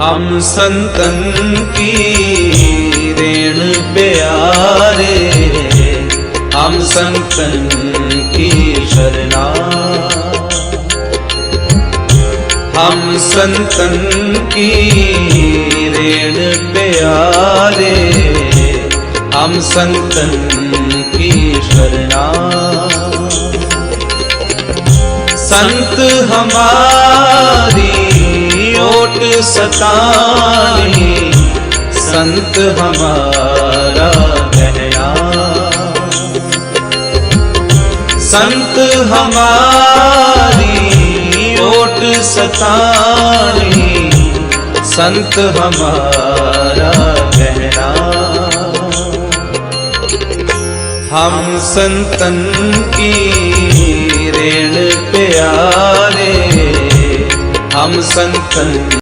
हम संतन की रेण प्यारे, हम संतन की शरणा। हम संतन की रेण प्यारे, हम संतन की शरणा। संत हमारी सतानी, संत हमारा कहना संत हमारी ओट सतानी, संत हमारा कहना हम संतन की रेण प्यारे, हम संतन